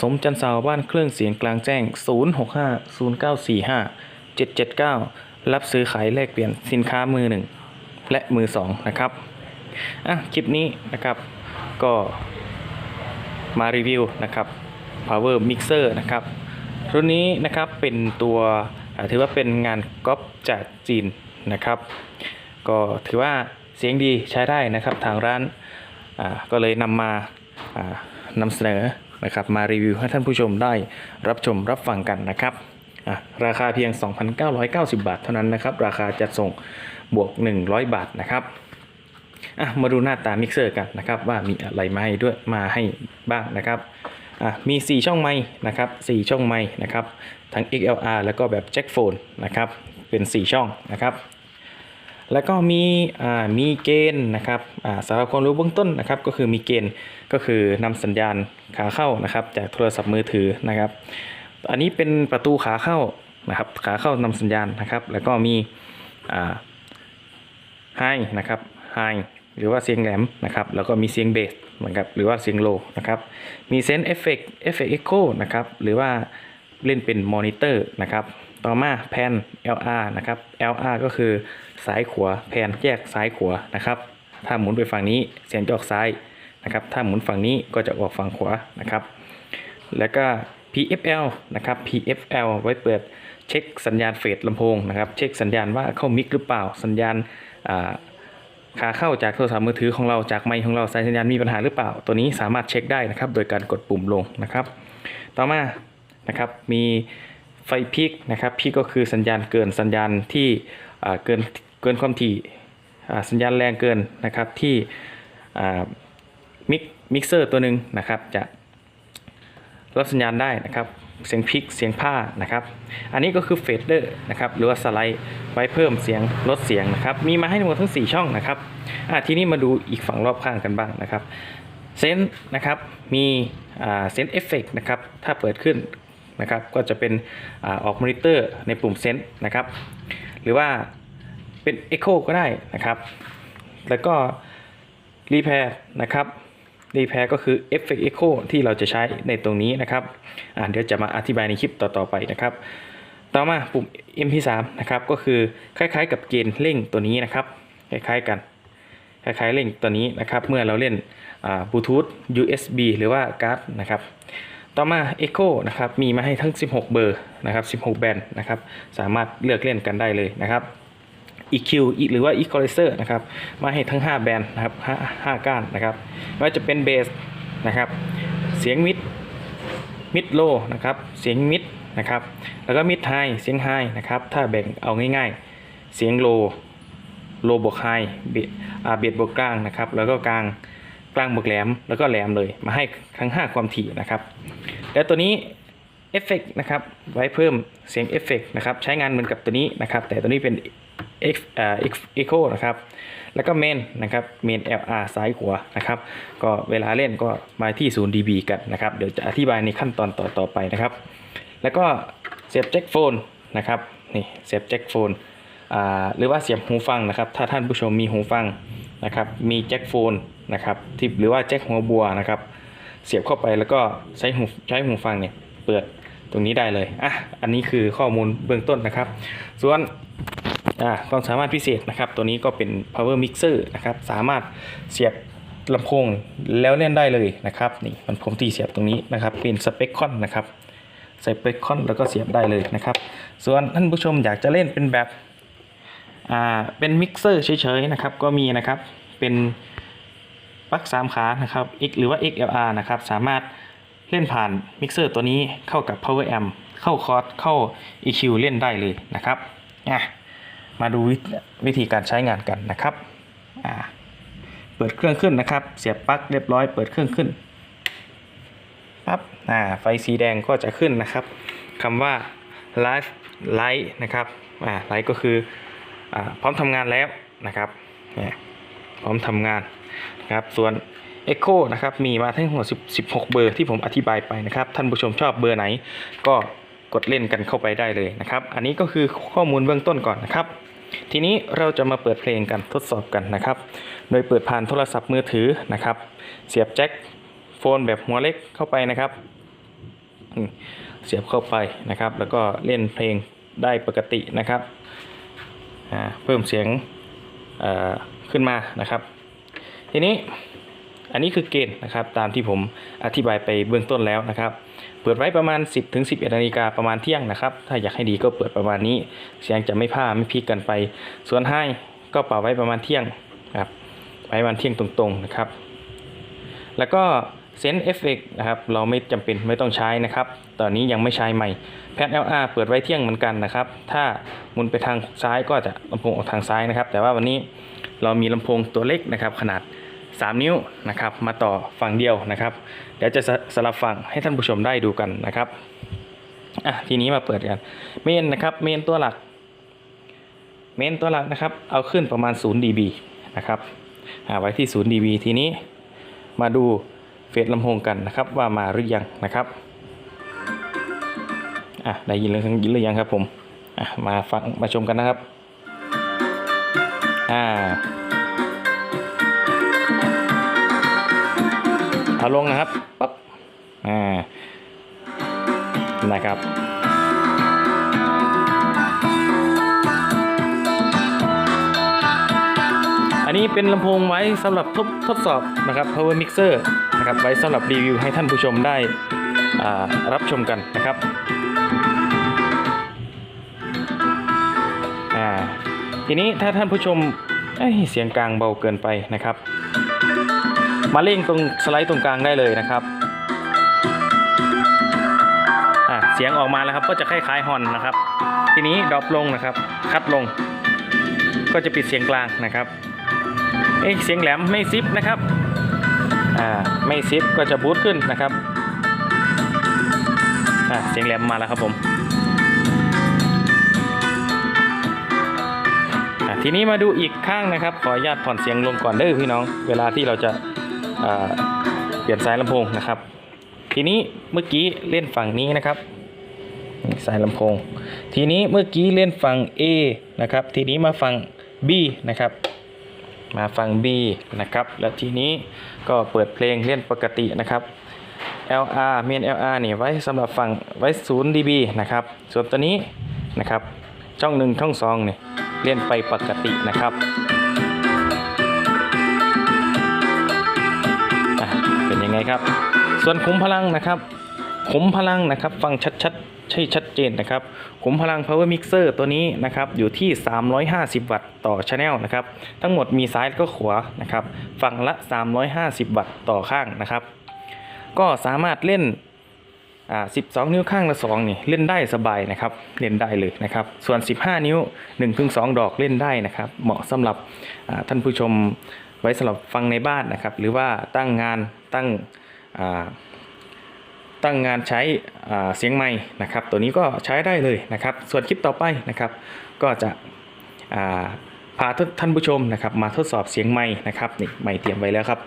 สมจันทร์สาวบ้านเครื่องเสียงกลางแจ้ง 0650945779 รับซื้อขายแลกเปลี่ยนสินค้ามือหนึ่งและมือสองนะครับ อะ คลิปนี้นะครับ ก็มารีวิวนะครับ power mixer นะครับ รุ่นนี้นะครับเป็นตัวถือว่าเป็นงานก๊อปจากจีนนะครับ ก็ถือว่าเสียงดีใช้ได้นะครับทางร้านอ่าก็เลยนำมาอ่านำเสนอ นะครับมารีวิวให้ท่านผู้ชมได้รับชมรับฟังกันนะครับราคาเพียง 2,990 บาทเท่านั้นนะครับ ราคาจัดส่งบวก 100 บาทนะครับมาดูหน้าตามิกเซอร์กันนะครับ ว่ามีอะไรมาให้ด้วยมาให้บ้างนะครับมี 4 ช่องไม้นะครับ 4 ช่องไม้นะครับ ทั้ง XLR แล้วก็แบบแจ็คโฟนนะครับ เป็น 4 ช่องนะครับ แล้วก็มีมีเกณฑ์นะครับสำหรับความรู้เบื้องต้นนะครับ ก็คือมีเกณฑ์ก็คือนำสัญญาณ ขาเข้านะครับ จากโทรศัพท์มือถือนะครับ อันนี้เป็นประตูขาเข้านะครับ ขาเข้านำสัญญาณนะครับ แล้วก็มีไฮนะครับไฮหรือว่าเสียงแหลมนะครับ แล้วก็มีเสียงเบสเหมือนกับหรือว่าเสียงโลนะครับ มีเซนเอฟเฟกต์เอฟเฟกต์เอ็กโคนะครับ หรือว่าเล่นเป็นมอนิเตอร์นะครับ ต่อมาแพน LR นะครับ LR ก็คือซ้ายขวาแพนแยกซ้ายขวานะครับ ถ้าหมุนไปฝั่งนี้เสียงจะออกซ้าย นะครับ ถ้าหมุนฝั่งนี้ก็จะออกฝั่งขวานะครับ แล้วก็ PFL นะครับ PFL ไว้เปิดเช็คสัญญาณเฟสลำโพงนะครับ เช็คสัญญาณว่าเข้ามิกหรือเปล่า สัญญาณขาเข้าจากโทรศัพท์มือถือของเราจากไมค์ของเราสายสัญญาณมีปัญหาหรือเปล่า ตัวนี้สามารถเช็คได้นะครับ โดยการกดปุ่มลงนะครับ ต่อมานะครับมีไฟพีกนะครับพีกก็คือสัญญาณเกินสัญญาณที่เกินเกินความถี่สัญญาณแรงเกินนะครับที่ มิกมิกเซอร์ตัวหนึ่งนะครับ จะรับสัญญาณได้นะครับ เสียงพิกเสียงผ้านะครับ อันนี้ก็คือเฟดเดอร์นะครับหรือว่าสไลด์ไว้เพิ่มเสียงลดเสียงนะครับ มีมาให้ทั้งหมดทั้ง 4 ช่องนะครับอะทีนี้มาดูอีกฝั่งรอบข้างกันบ้างนะครับเซนนะครับมีเซนเอฟเฟกนะครับถ้าเปิดขึ้นนะครับก็จะเป็นอออกมอนิเตอร์ในปุ่มเซนนะครับหรือว่าเป็น Echo ก็ได้นะครับ แล้วก็รีแพร์นะครับ รีแพร์ก็คือ Effect Echo ที่เราจะใช้ในตรงนี้นะครับอ่าเดี๋ยวจะมาอธิบายในคลิปต่อๆไปนะครับ ต่อมาปุ่ม MP3 นะครับก็คือคล้ายๆ กับเกณฑ์เร่งตัวนี้นะครับคล้ายๆกันคล้ายๆเร่งตัวนี้นะครับเมื่อเราเล่นบลูทูธ USB หรือว่าการ์ดนะครับต่อมา Echo นะครับมีมาให้ทั้ง 16 เบอร์นะครับ 16 แบนด์นะครับสามารถเลือกเล่นกันได้เลยนะครับ EQ หรือว่า Equalizer นะครับ มาให้ทั้ง 5 แบนด์นะครับ5 5ก้านนะครับไม่ว่าจะเป็นเบสนะครับ เสียงมิดมิดโลนะครับ เสียงมิดนะครับ แล้วก็มิดไฮเสียงไฮนะครับ ถ้าแบ่งเอาง่ายๆ เสียงโลโลบวกไฮเบสอ่าเบสบวกกลางนะครับ แล้วก็กลางกลางบวกแหลม แล้วก็แหลมเลย มาให้ทั้ง 5 ความถี่นะครับ แล้วตัวนี้เอฟเฟกนะครับ ไว้เพิ่มเสียงเอฟเฟกนะครับ ใช้งานเหมือนกับตัวนี้นะครับ แต่ตัวนี้เป็น X อ่า X Echo นะครับ แล้วก็เมนนะครับเมน LR ซ้ายขวานะครับ ก็เวลาเล่นก็มาที่ 0 dB กันนะครับ เดี๋ยวจะอธิบายในขั้นตอนต่อต่อไปนะครับ แล้วก็เสียบแจ็คโฟนนะครับ นี่เสียบแจ็คโฟนอ่าหรือว่าเสียบหูฟังนะครับ ถ้าท่านผู้ชมมีหูฟังนะครับ มีแจ็คโฟนนะครับที่หรือว่าแจ็คหัวบัวนะครับ เสียบเข้าไปแล้วก็ใช้หูใช้หูฟังเนี่ยเปิดตรงนี้ได้เลย อะ อันนี้คือข้อมูลเบื้องต้นนะครับ ส่วน อ่าความสามารถพิเศษนะครับ ตัวนี้ก็เป็น power mixer นะครับ สามารถเสียบลำโพงแล้วเล่นได้เลยนะครับ นี่มันผมที่เสียบตรงนี้นะครับ เป็นสเปคคอนนะครับ ใส่สเปคคอนแล้วก็เสียบได้เลยนะครับ ส่วนท่านผู้ชมอยากจะเล่นเป็นแบบอ่าเป็นมิกเซอร์เฉยๆนะครับ ก็มีนะครับ เป็นปลั๊กสามขานะครับ X หรือว่า XLR นะครับ สามารถเล่นผ่านมิกเซอร์ตัวนี้เข้ากับ power amp เข้าคอร์ดเข้า EQ เล่นได้เลยนะครับอะ มาดูวิวธีการใช้งานกันนะครับอ่าเปิดเครื่องขึ้นนะครับ เสียบปลั๊กเรียบร้อยเปิดเครื่องขึ้นปั๊บอ่าไฟสีแดงก็จะขึ้นนะครับคำว่า live light นะครับอ่า light ก็คืออ่าพร้อมทำงานแล้วนะครับพร้อมทำงานนะครับส่วน Echo นะครับมีมาทั้งหมด16 เบอร์ที่ผมอธิบายไปนะครับ ท่านผู้ชมชอบเบอร์ไหนก็กดเล่นกันเข้าไปได้เลยนะครับ อันนี้ก็คือข้อมูลเบื้องต้นก่อนนะครับ ทีนี้เราจะมาเปิดเพลงกันทดสอบกันนะครับ โดยเปิดผ่านโทรศัพท์มือถือนะครับ เสียบแจ็คโฟนแบบหัวเล็กเข้าไปนะครับ เสียบเข้าไปนะครับ แล้วก็เล่นเพลงได้ปกตินะครับ เพิ่มเสียงขึ้นมานะครับ ทีนี้อันนี้คือเกณฑ์นะครับตามที่ผมอธิบายไปเบื้องต้นแล้วนะครับ เปิดไว้ประมาณ 10ถึง11นาฬิกาประมาณเที่ยงนะครับ ถ้าอยากให้ดีก็เปิดประมาณนี้ เสียงจะไม่พลาไม่พลิกกันไป ส่วนให้ก็เป่าไว้ประมาณเที่ยงครับไว้ประมาณเที่ยงตรงๆนะครับ แล้วก็เซนเอฟเฟกนะครับเราไม่จำเป็นไม่ต้องใช้นะครับ ตอนนี้ยังไม่ใช้ใหม่แพด LR เปิดไว้เที่ยงเหมือนกันนะครับ ถ้ามุนไปทางซ้ายก็จะลำโพงออกทางซ้ายนะครับ แต่ว่าวันนี้เรามีลำโพงตัวเล็กนะครับขนาด 3 นิ้วนะครับมาต่อฝั่งเดียวนะครับเดี๋ยวจะสลับฝั่งให้ท่านผู้ชมได้ดูกันนะครับอะทีนี้มาเปิดกันเมนนะครับเมนตัวหลัก เมนตัวหลักนะครับ เอาขึ้นประมาณ 0 dB นะครับอ่าไว้ที่ 0 dB ทีนี้มาดูเฟสลำโพงกันนะครับว่ามาหรือยังนะครับอะได้ยินหรือยินหรือยังครับผมอะมาฟังมาชมกันนะครับอ่า เอาลงนะครับปั๊บอ่านะครับอันนี้เป็นลำโพงไว้สำหรับทดทดสอบนะครับ power mixer นะครับ ไว้สำหรับรีวิวให้ท่านผู้ชมได้อ่ารับชมกันนะครับอ่าทีนี้ถ้าท่านผู้ชมเอ้ยเสียงกลางเบาเกินไปนะครับ มาเล่งตรงสไลด์ตรงกลางได้เลยนะครับอ่าเสียงออกมาแล้วครับก็จะคล้ายๆฮอนนะครับ ทีนี้ดรอปลงนะครับ คัดลง ก็จะปิดเสียงกลางนะครับเอ้ยเสียงแหลมไม่ซิปนะครับอ่าไม่ซิปก็จะบูตขึ้นนะครับอ่าเสียงแหลมมาแล้วครับผมอ่าทีนี้มาดูอีกข้างนะครับ ขออนุญาตผ่อนเสียงลงก่อนเด้อพี่น้อง เวลาที่เราจะ เปลี่ยนสายลำโพงนะครับ ทีนี้เมื่อกี้เล่นฝั่งนี้นะครับสายลำโพง ทีนี้เมื่อกี้เล่นฝั่ง A นะครับ ทีนี้มาฝั่ง B นะครับ มาฟัง B นะครับ แล้วทีนี้ก็เปิดเพลงเล่นปกตินะครับ LR เมน LR นี่ไว้สำหรับฟังไว้ 0 dB นะครับ ส่วนตัวนี้นะครับ ช่องหนึ่งช่องสองนี่เล่นไปปกตินะครับ เป็นยังไงครับ ส่วนขุมพลังนะครับขุมพลังนะครับฟังชัดๆใช่ชัดเจนนะครับขุมพลัง power mixer ตัวนี้นะครับอยู่ที่ 350 วัตต์ต่อ channel นะครับทั้งหมดมีซ้ายก็ขวานะครับฝั่งละ 350 วัตต์ต่อข้างนะครับ ก็สามารถเล่นอ่า12 นิ้วข้างละ2นี่เล่นได้สบายนะครับเล่นได้เลยนะครับ ส่วน 15 นิ้ว1-2ดอกเล่นได้นะครับ เหมาะสำหรับท่านผู้ชมไว้สำหรับฟังในบ้านนะครับ หรือว่าตั้งงาน ตั้งตั้งงานใช้เสียงไม้นะครับ ตัวนี้ก็ใช้ได้เลยนะครับ ส่วนคลิปต่อไปนะครับ ก็จะาพาท่านผู้ชมนะครับมาทดสอบเสียงไม้นะครับนี่ไม้เตรียมไว้แล้วครับ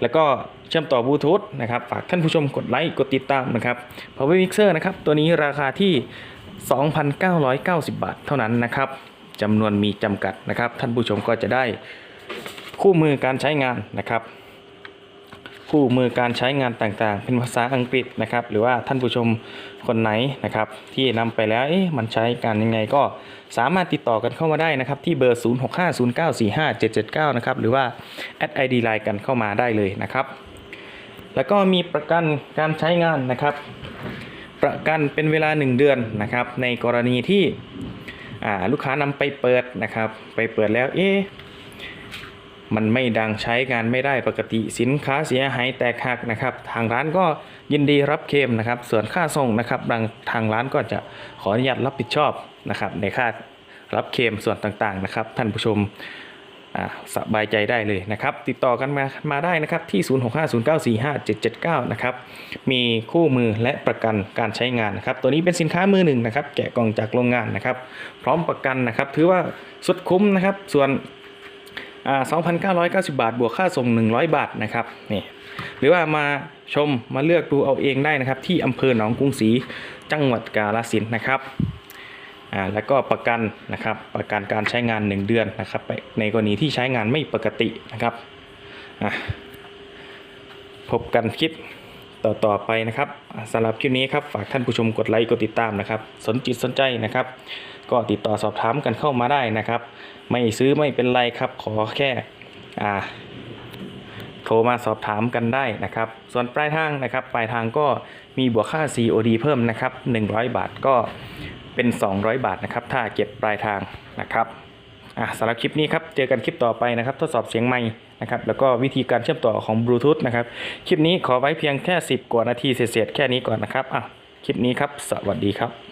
แล้วก็เชื่อมต่อบลูทูธนะครับฝากท่านผู้ชมกดไลค์กดติดตามนะครับ Power Mixer นะครับตัวนี้ราคาที่ 2,990 บาทเท่านั้นนะครับจำนวนมีจำกัดนะครับ ท่านผู้ชมก็จะได้คู่มือการใช้งานนะครับ คู่มือการใช้งานต่างๆ เป็นภาษาอังกฤษนะครับ หรือว่าท่านผู้ชมคนไหนนะครับ ที่นำไปแล้วเอ๊ะมันใช้การยังไงก็สามารถติดต่อกันเข้ามาได้นะครับ ที่เบอร์ 0650945779 นะครับ หรือว่าแอด ID Line กันเข้ามาได้เลยนะครับ แล้วก็มีประกันการใช้งานนะครับ ประกันเป็นเวลา 1 เดือนนะครับ ในกรณีที่ลูกค้านำไปเปิดนะครับ ไปเปิดแล้วเอ๊ะ มันไม่ดังใช้งานไม่ได้ปกติสินค้าเสียหายแตกหักนะครับ ทางร้านก็ยินดีรับเคมนะครับ ส่วนค่าส่งนะครับทางทางร้านก็จะขออนุญาตรับผิดชอบนะครับ ในค่ารับเคมส่วนต่างๆนะครับ ท่านผู้ชมสบายใจได้เลยนะครับ ติดต่อกันมามาได้นะครับที่ 0650945779 นะครับ มีคู่มือและประกันการใช้งานนะครับ ตัวนี้เป็นสินค้ามือหนึ่งนะครับ แกะกล่องจากโรงงานนะครับ พร้อมประกันนะครับ ถือว่าสุดคุ้มนะครับ ส่วน 2,990 บาท บวกค่าส่ง 100 บาทนะครับนี่หรือว่ามาชมมาเลือกดูเอาเองได้นะครับ ที่อำเภอหนองกรุงศรีจังหวัดกาฬสินธุ์นะครับอ่าแล้วก็ประกันนะครับประกันการใช้งาน 1 เดือนนะครับในกรณีที่ใช้งานไม่ปกตินะครับอะพบกันคลิปต่อๆไปนะครับอ่าสำหรับคลิปนี้ครับฝากท่านผู้ชมกดไลค์กดติดตามนะครับ สนจิตสนใจนะครับ ก็ติดต่อสอบถามกันเข้ามาได้นะครับ ไม่ซื้อไม่เป็นไรครับ ขอแค่อ่าโทรมาสอบถามกันได้นะครับ ส่วนปลายทางนะครับ ปลายทางก็มีบวกค่า COD เพิ่มนะครับ 100 บาทก็เป็น 200 บาทนะครับ ถ้าเก็บปลายทางนะครับอะสำหรับคลิปนี้ครับ เจอกันคลิปต่อไปนะครับ ทดสอบเสียงไม้นะครับ แล้วก็วิธีการเชื่อมต่อของบลูทูธนะครับ คลิปนี้ขอไว้เพียงแค่ 10 กว่านาทีเศษๆแค่นี้ก่อนนะครับอะคลิปนี้ครับ สวัสดีครับ